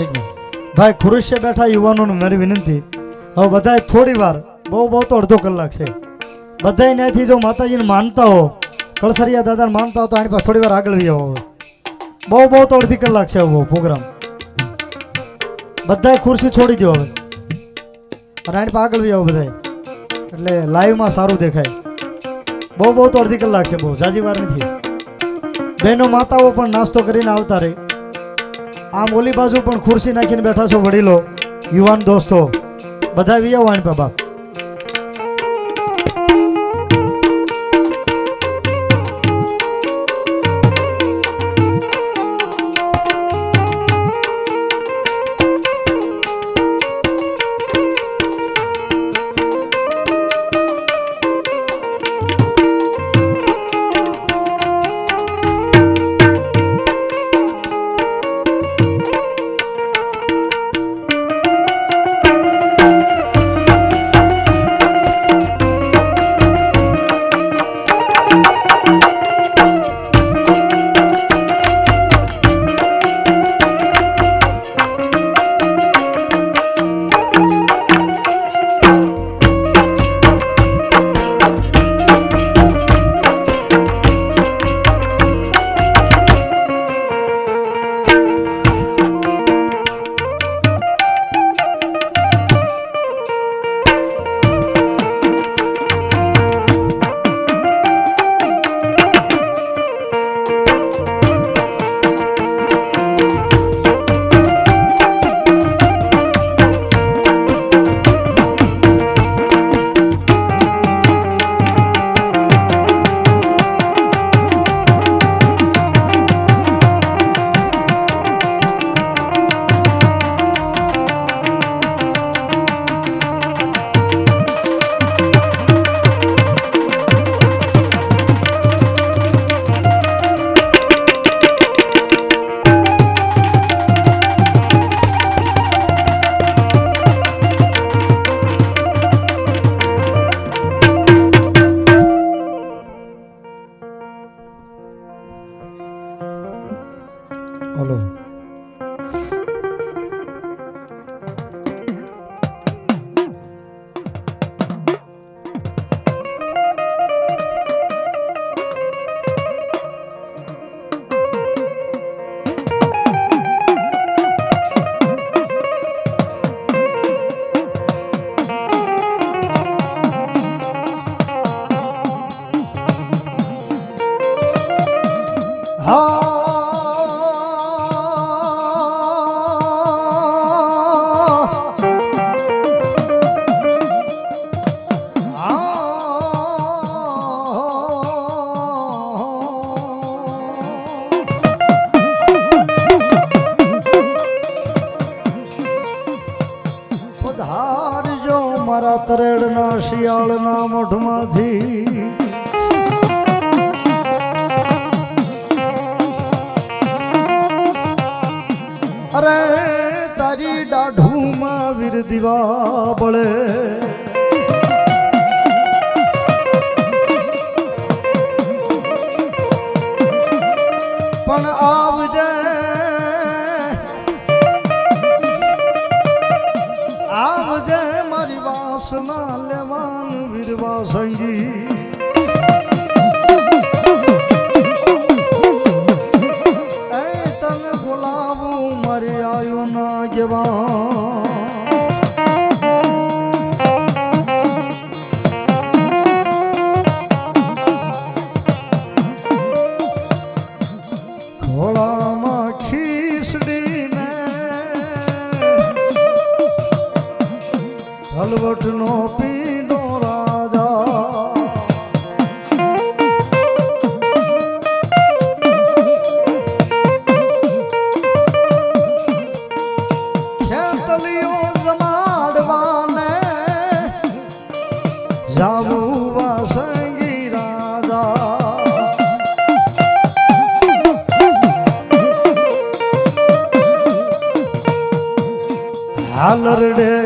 એક ભાઈ, ખુરશીએ બેઠા યુવાનોને મારી વિનંતી. હવે બધાએ થોડી વાર, બહુ બહુ તો અડધો કલાક છે. બધાએ ત્યાંથી જો માતાજીને માનતા હો, કળસરિયા દાદાને માનતા હો, તો આની પાસે થોડી વાર આગળ વી આવો બહુ બહુ તો અડધી કલાક છે હવે પ્રોગ્રામ. બધાએ ખુરશી છોડી દો હવે. અને આની પાસે આગળ વી આવો બધાય. એટલે લાઈવમાં સારું દેખાય. બહુ બહુ તો અડધી કલાક છે બહુ, જાજી વાર નથી. બહેનો માતાઓ પણ નાસ્તો કરીને આવતા રહે આમ ઓલી બાજુ પણ ખુરશી નાખીને બેઠા છો વડીલો, યુવાન દોસ્તો. બધા વિયા વાણ પાસે બાપ. હાલરડે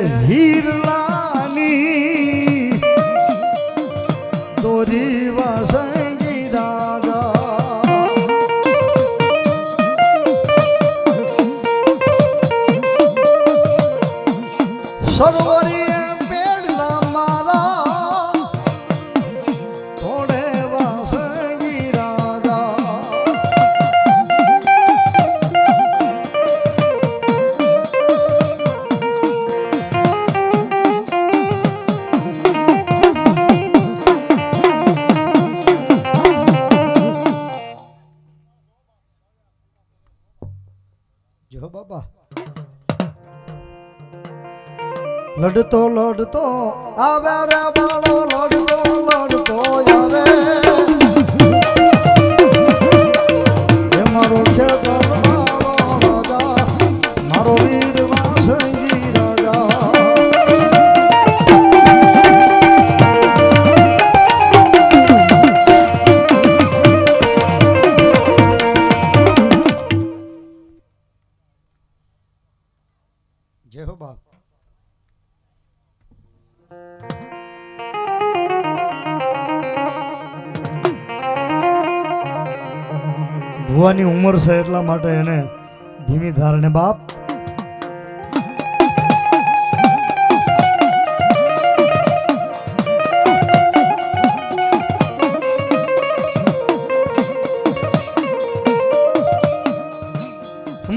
જો બાબા. લડતો લડતો આવે રે બાળો લડતો ઉંમર છે એટલા માટે એને ધીમી ધારણે બાપ.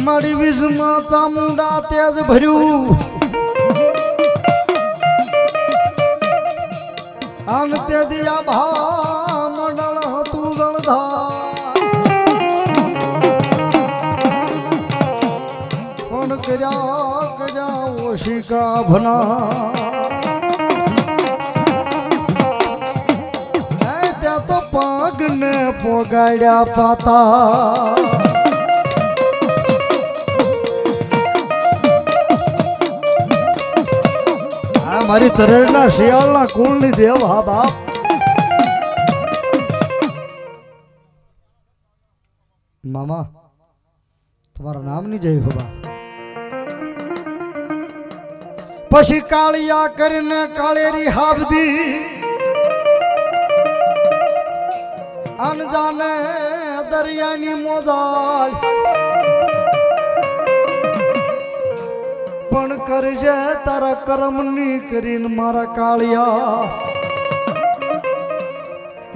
મારી વીજમાં ચામુંડા તેજ ભર્યું. આમ તે દિયા ભના પગને પોગાડ્યા પાતા. આ મારી તરેડના શિયાળના કુળની દેવ હા બાપ. મામા, તમારા નામની જય હો બા પછી કાળિયા કરીને કાળેરી હાબદી અનજાને દરિયાની મોજાલ પણ કરજે તારા કર્મની કરીને મારા કાળિયા.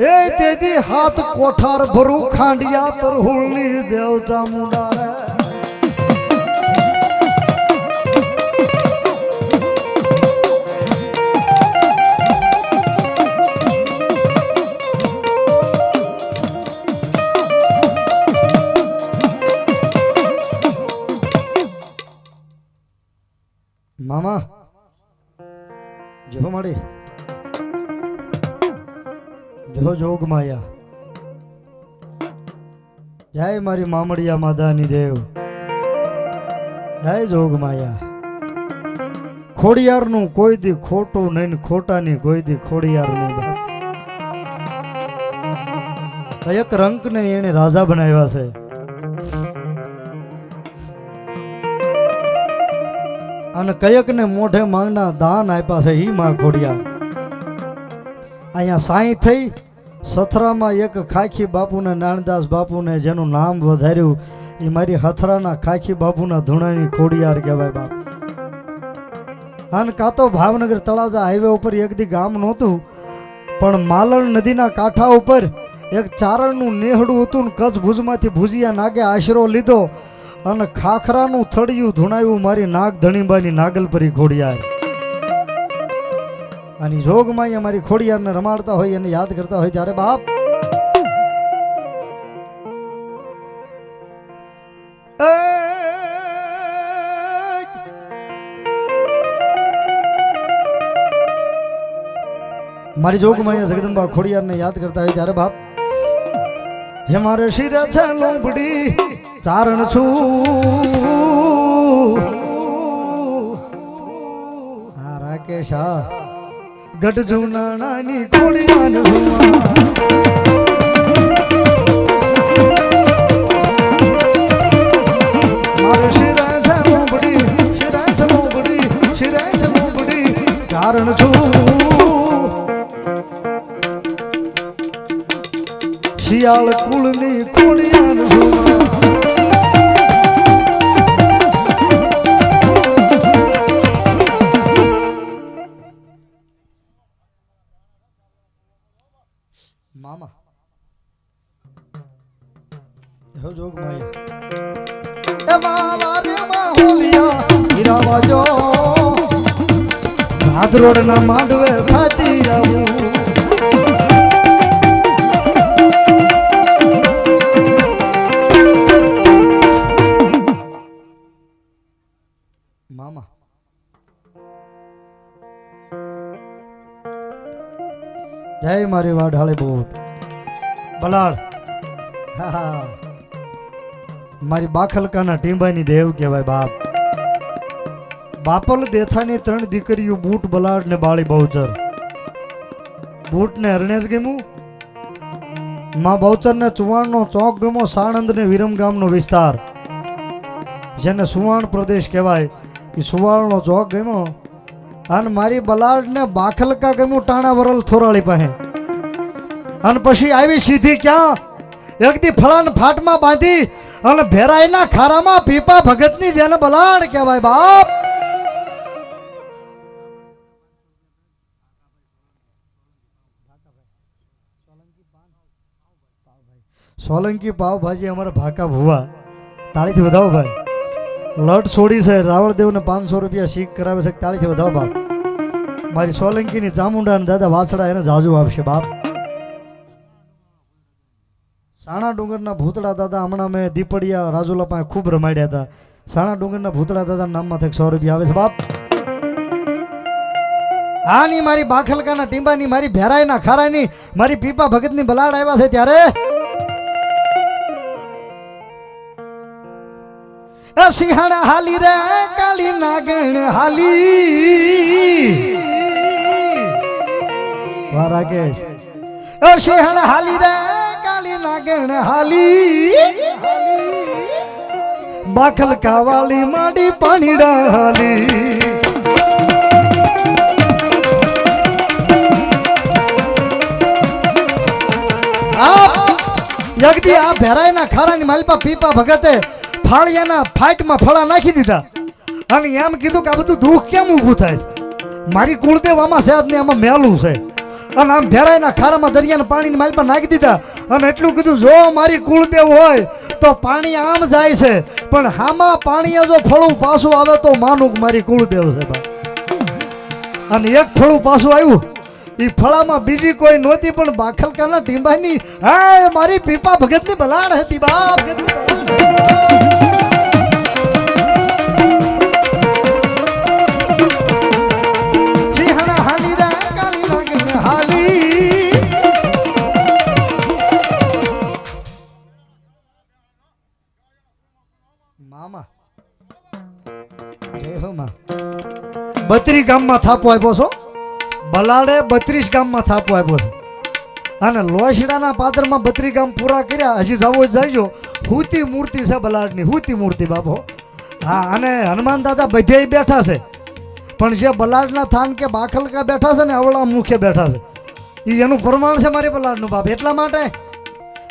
એ તેથી હાથ કોઠાર ભરું ખાંડિયા તરહુલની દેવ દેવતા રે માડી જો જોગ માયા. જય મારી મામડિયા માધાની દેવ. જય જોગ માયા. ખોડિયારનું કોઈ દી ખોટું નહીં ખોટા ખોટાની કોઈ દી ખોડિયાર નહીં બાપ. એક રંકને એને રાજા બનાવ્યા છે. અને કયકને મોઢે માંગના દાન આપ્યા છે ઈ માં ઘોડિયા. અહીંયા સાંઈ થઈ સથરામાં એક ખાખી બાપુને, નાનદાસ બાપુને જેનું નામ વધાર્યું એ મારી હથરાના ખાખી બાપુના ધૂણાની ખોડિયાર કહેવાય બાપ. અને કાં તો ભાવનગર તળાજા હાઈવે ઉપર એક દી ગામ નહોતું, પણ માલણ નદીના કાંઠા ઉપર એક ચારણનું નેહડું હતું ને કચ્છ ભુજમાંથી ભુજિયા નાગે આશરો લીધો અને ખાખરાનું થડિયું ધૂણાયું મારી નાગ ધણીબાની નાગલપરી ખોડિયાર અને જોગમાં મારી ખોડિયારને રમાડતા હોય, એને યાદ કરતા હોય ત્યારે બાપ. મારી જોગમાં અહીંયા જગદંબા ખોડિયારને યાદ કરતા હોય ત્યારે બાપ. હે મારે શિરા છે લોંભડી. ચારણ છું. આ રાકેશ હા ગઢ જુનાણાની મારે શિરે છે છે છે છું. શિયાળ કુળની ખોડિયાર હુવા ભાદરોડના માંડવે થાતી આવું. મામા. જય મારી વાઢાળે બોટ. બલાળ હા મારી બાખલકાના ટીંબાની દેવ કહેવાય બાપ. બાપલ દેથાની ત્રણ દીકરીઓ બૂટ, બલાડ ને બાળી બહુચર. બૂટ ને હરણેજ ગમ્યું? માં બહુચર ને ચુવાણનો ચોક ગમો સાણંદ ને વિરમગામનો વિસ્તાર. જેને સુવાણ પ્રદેશ કહેવાય. એ સુવાણનો ચોક ગમ્યો. અને મારી બલાડ ને બાખલકા ગમ્યું ટાણા વરલ થોરાળી પાસે. અને પછી આવી સીધી ક્યાં? એકદી ફળાન ફાટમાં બાંધી અને ભેરાઈના ખારામાં પીપા ભગતની જેને બલાડ કહેવાય બાપ. સોલંકી પાવભાજી અમારા ભાકા ભુવા. તાળીથી વધાવો ભાઈ. લટ છોડી છે, રાવળદેવને પાંચસો રૂપિયા શીખ કરાવે છે, તાળીથી વધાવો બાપ. મારી સોલંકીની ચામુંડા અને દાદા વાછડા એને જાજુ આપશે બાપ. સાણા ડુંગરના ભૂતળા દાદા હમણાં મેં દીપડિયા રાજુલા પાસે ખૂબ રમાડ્યા હતા. સાણા ડુંગરના ભૂતળા દાદા નામમાંથી સો રૂપિયા આવે છે બાપ. આની મારી બાખલકાના ટીંબાની મારી ભેરાઈના ખારાની મારી પીપા ભગતની બલાડ આવ્યા છે ત્યારે. સિંહણ હાલી રે, કાલી નાગણ હાલી. રાકેશ. સિંહણ હાલી રે, કાલી નાગણ હાલી. બાખલ કાવાલી માડી પાણી ડાલી આ યગદી આ ભેરાઈના ખારાની માલપા પીપા ભગતે ફાળિયાના ફાઇટમાં ફળા નાખી દીધા. અને એમ કીધું કે આ બધું દુઃખ કેમ ઊભું થાય છે? મારી કુળદેવ આમાં છે ને, આમાં મેલું છે. અને આમ ભેરાયના ખારામાં દરિયાના પાણીની માલપા નાખી દીધા. અને એટલું કીધું, જો મારી કુળદેવ હોય, તો પાણી આમ જાય છે. પણ હામાં પાણી જો ફળું પાછું આવે તો માનું કે મારી કુળદેવ છે અને એક ફળું પાછું આવ્યું. એ ફળામાં બીજી કોઈ નહોતી, પણ બાખલકાના ટીંબાની, હા, મારી પીપા ભગતની બલાડ હતી બા ભગતની બત્રી ગામમાં થાપો આપ્યો છો? બલાડે બત્રીસ ગામમાં થાપો આપ્યો છે. અને લોશડાના પાત્રમાં બત્રી ગામ પૂરા કર્યા, હજી જવો જાયજો. હુતી મૂર્તિ છે બલાડની, હુતી મૂર્તિ બાપો. હા, અને હનુમાન દાદા બધે બેઠા છે. પણ જે બલાડના થાન કે બાખલકા બેઠા છે ને, અવળા મુખે બેઠા છે. એ એનું પ્રમાણ છે મારી બલાડનું બાપ. એટલા માટે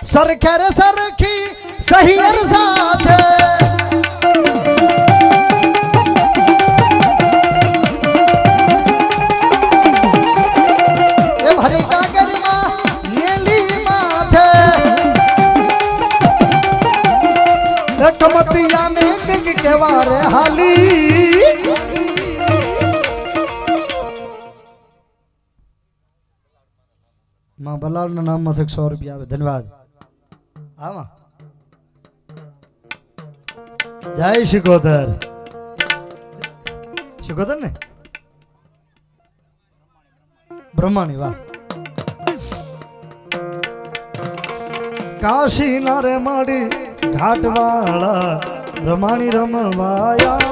સરખે રે સરખી સહિયર સાથે એ કમતિયાને કંઈક કહેવા રે હાલી માં બલાલના નામમાંથી સો રૂપિયા આવે ધન્યવાદ આમાં જય શિકોદર શિકોદર ને બ્રહ્માણી વાહ કાશી ના રે માડી ઘાટવાળા રમાણી રમવાયા.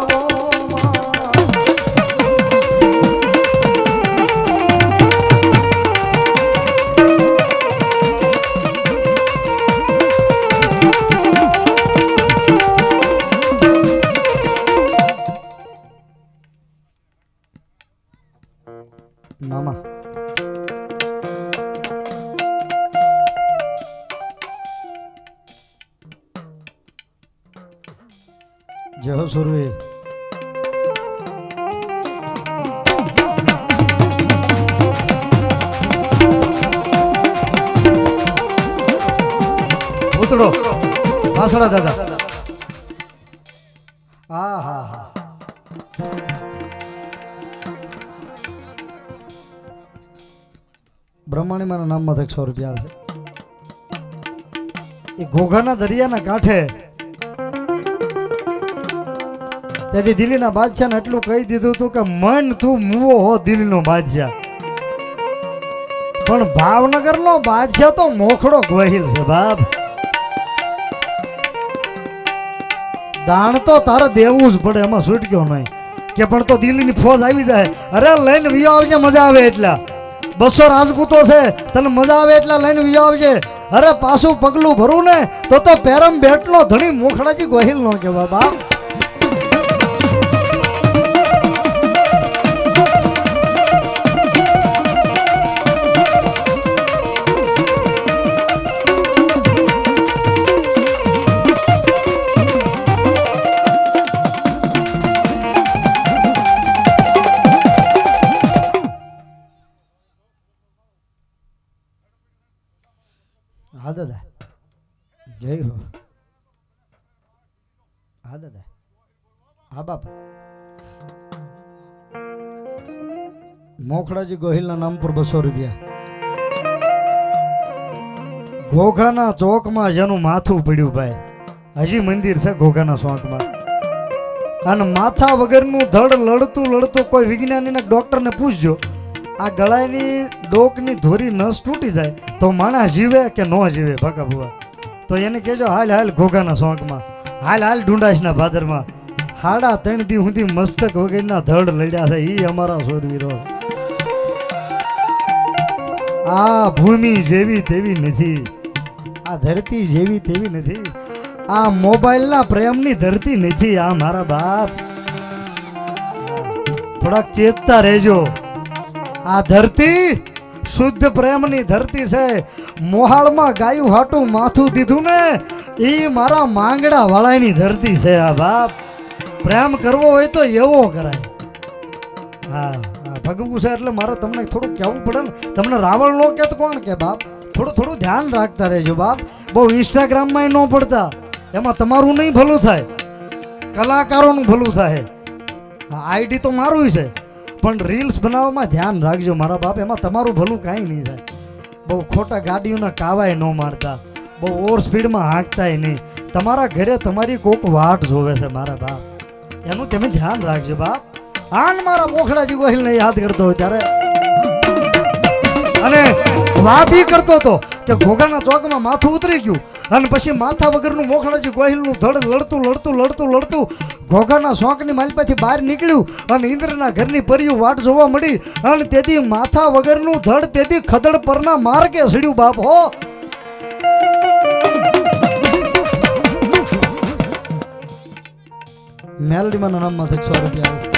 ઉતરો વાસડા દાદા. હા હા હા. બ્રહ્માણી મારા નામમાં એકસો રૂપિયા આવે એ ઘોઘાના દરિયાના કાંઠે તેથી દિલ્હીના બાદશાહને એટલું કહી દીધું હતું કે મન તું મુવો હો દિલ્હીનો બાદશાહ. પણ ભાવનગરનો બાદશાહ તો મોખડો ગોહિલ છે બાપ. દાણ તો તારે દેવું જ પડે, એમાં છૂટક્યો નહીં. કે પણ તો દિલ્હીની ફોજ આવી જાય. અરે લઈને વિયો આવજે, મજા આવે એટલા. બસો રાજપૂતો છે, તને મજા આવે એટલા લઈને વિયો આવજે. અરે પાછું પગલું ભરું ને, તો તો પેરમ બેટનો ધણી મોખડાજી ગોહિલ નો કહેવા બાપ. જય હો હા દાદા. હા, બાપ. મોખડાજી ગોહિલના નામ પર બસો રૂપિયા. ઘોઘાના ચોકમાં જેનું માથું પડ્યું ભાઈ. હજી મંદિર છે ઘોઘાના ચોકમાં. અને માથા વગરનું ધડ લડતું લડતું કોઈ વિજ્ઞાનીના ડોક્ટરને પૂછજો, આ ગળાની ડોકની ધોરી નસ તૂટી જાય તો માણસ જીવે કે ન જીવે, ભગા ભુવા? તો એને કહેજો, હાલ હાલ, ઘોઘાના શોખમાં હાલ હાલ ઢુંડાશના ભાદરમાં. હાડા ત્રણ દી સુધી મસ્તક વગેરેના ધડ લડ્યા છે. એ અમારા સોરવીરો આ ભૂમિ જેવી તેવી નથી. આ ધરતી જેવી તેવી નથી. આ મોબાઈલના પ્રેમની ધરતી નથી. આ મારા બાપ. થોડાક ચેતતા રહેજો. આ ધરતી શુદ્ધ પ્રેમની ધરતી છે. મોહાળમાં ગાયું હાટું માથું દીધું ને એ મારા માંગડા વાળાની ધરતી છે. આ બાપ, પ્રેમ કરવો હોય તો એવો કરાય. હા ભગવું છે એટલે મારે તમને થોડું કહેવું પડે ને. તમને રાવણ નો કે કોણ કે બાપ? થોડું થોડું ધ્યાન રાખતા રહેજો બાપ. બહુ ઇન્સ્ટાગ્રામમાં ન પડતા. એમાં તમારું નહીં ભલું થાય. કલાકારોનું ભલું થાય. આઈડી તો મારું છે. પણ રીલ્સ બનાવવામાં ધ્યાન રાખજો મારા બાપ, એમાં તમારું ભલું કાંઈ નહીં થાય. બહુ ખોટા ગાડીઓના કાવાય ન મારતા, બહુ ઓવર સ્પીડમાં હાંકતાય નહીં. તમારા ઘરે તમારી કોક વાટ જોવે છે મારા બાપ. એનું તમે ધ્યાન રાખજો બાપ. આન મારા મોખડાજી ગોહિલને યાદ કરતો હોય ત્યારે. અને વાત એ કરતો હતો કે ઘોઘાના ચોકમાં માથું ઉતરી ગયું. અને પછી માથા વગરનું મોખડાજી ગોહિલનું ધડ લડતું લડતું લડતું લડતું ઘોઘાના શોખની માલપાથી બહાર નીકળ્યું અને ઇન્દ્રના ઘરની પરિયું વાટ જોવા મળી અને તેથી માથા વગરનું ધડ તેથી ખદડ પરના માર્ગે સડ્યું બાપ, હો. મેલડીમાં નામમાં એકસો રૂપિયા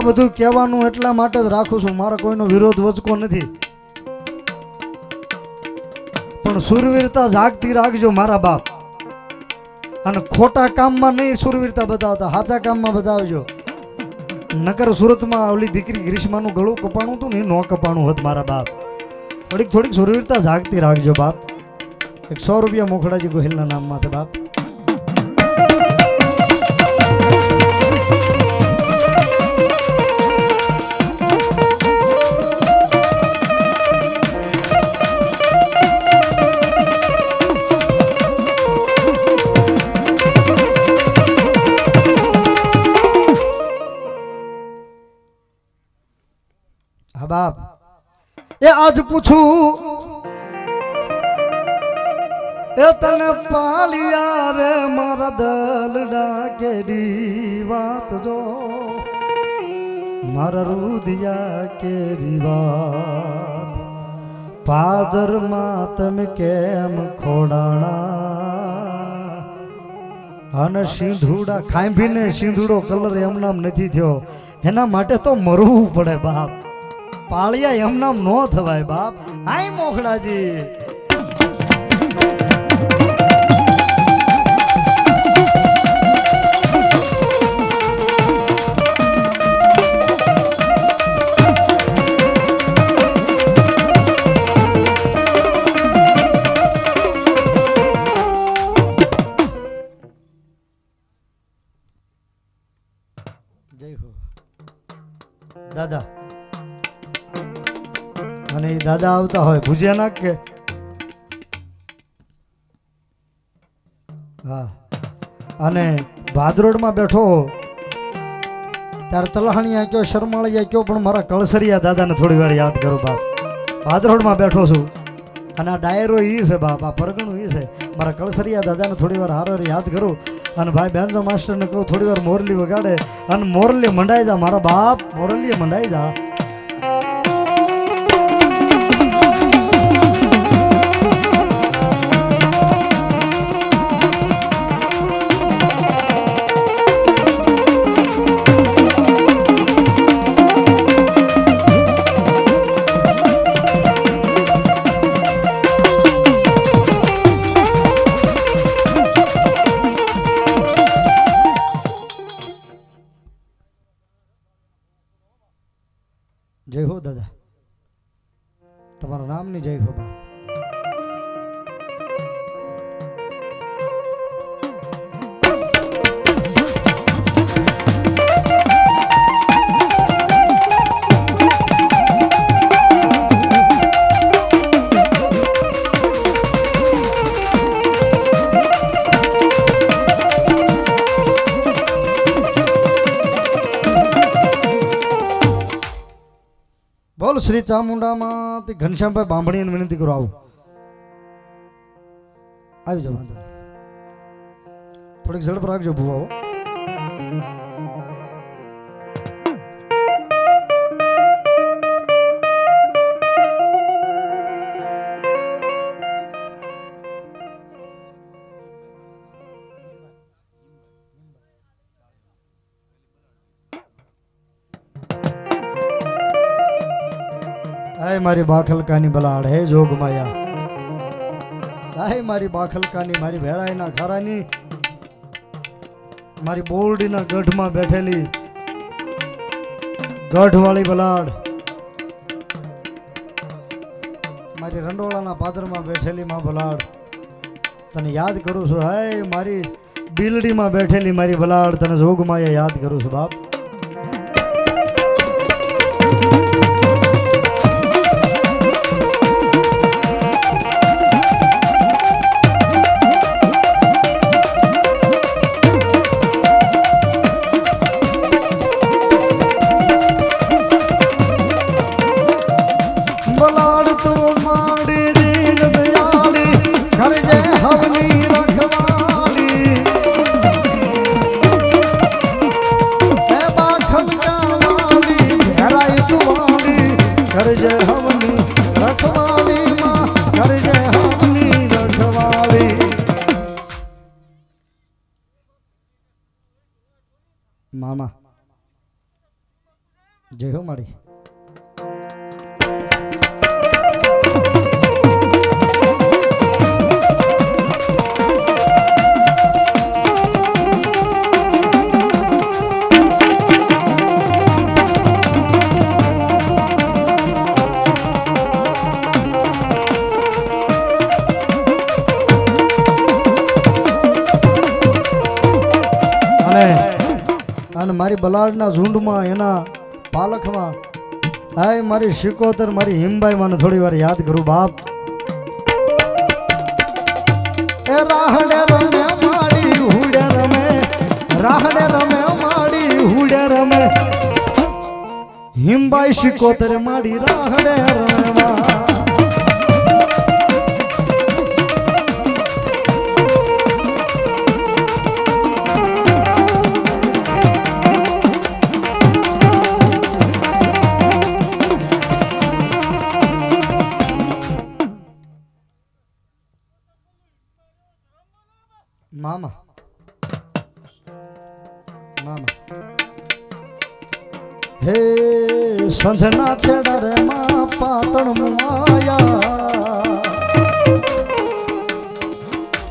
આ બધું કહેવાનું એટલા માટે જ રાખું છું. મારો કોઈનો વિરોધ વચકો નથી. પણ સુરવીરતા જાગતી રાખજો મારા બાપ. અને ખોટા કામમાં નહીં સુરવીરતા બતાવતા, સાચા કામમાં બતાવજો. નકર સુરતમાં ઓલી દીકરી ગ્રીષ્માનું ગળું કપાણું હતું ને, એ ન કપાણું હોત મારા બાપ. થોડીક થોડીક સુરવીરતા જાગતી રાખજો બાપ. એક સો રૂપિયા મોખડાજી ગોહિલના નામમાં છે બાપ. બાપ. એ આજ પૂછું, એ તને પાલિયા રે મારા દલડા કેરી વાત જો? મારા રુદિયા કેરી વાત? પાદરમાં તમે કેમ ખોડાણા? અને સિંધુડા, ખાંભીને સિંધુડો કલર એમ નથી થયો. એના માટે તો મરવું પડે બાપ. પાળિયા એમ નામ નો થવાય બાપ. આય મોખડાજી. દાદા દાદા આવતા હોય, ભૂજ્યા નાખ. કે હા. અને ભાદરોડમાં બેઠો ત્યારે તલહાણીયા કયો, શરમાળિયા કયો, પણ મારા કળસરિયા દાદાને થોડી વાર યાદ કરો બાપ. ભાદરોડમાં બેઠો છું. અને આ ડાયરો એ છે બાપ, આ પરગણું એ છે. મારા કળસરિયા દાદાને થોડી વાર હારો યાદ કરું. અને ભાઈ બેનજો માસ્ટરને કહું, થોડી વાર મોરલી વગાડે. અને મોરલી મંડાઈ જા, મારા બાપ મોરલી મંડાઈ જા. જય હો દાદા. તમારા નામની જય હો બા બોલ શ્રી ચામુંડામાં તે ઘનશ્યામભાઈ બાંભણીને વિનંતી કરો, આવું. આવી જાવ વાંધો થોડીક ઝડપ રાખજો ભુવાઓ. હાય મારી બાખલકાની બલાડ, હે જોગ માયા. હાય મારી બાખલકાની, મારી ભેરાઈના ખારાની મારી બોરડીના ગઢમાં બેઠેલી ગઢવાળી બલાડ. મારી રંડોળાના પાદરમાં બેઠેલી માં બલાડ. તને યાદ કરું છું હાય મારી બિલડીમાં બેઠેલી મારી બલાડ. તને જોગમાયા યાદ કરું છું, બાપ. બલાડના ઝુંડમાં, એના પાલખમાં. હાય, મારી શિકોતર મારી હિમબાઈ, મને થોડી વાર યાદ કરું, બાપ. એ રાહડે રમે, માડી હુડે રમે. રાહડે રમે, માડી હુડે રમે. હિમબાઈ શિકોતર માડી રાહડે રમે સંધના છેડા રે માં પાટણ માયા.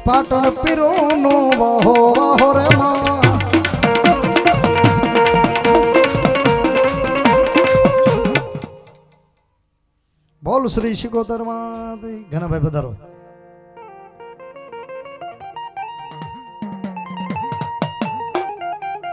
પાટણ પીરો નો વાહો વાહો રે માં. બોલ શ્રી શિકોતરમાં. ઘનાભાઈ પધારો.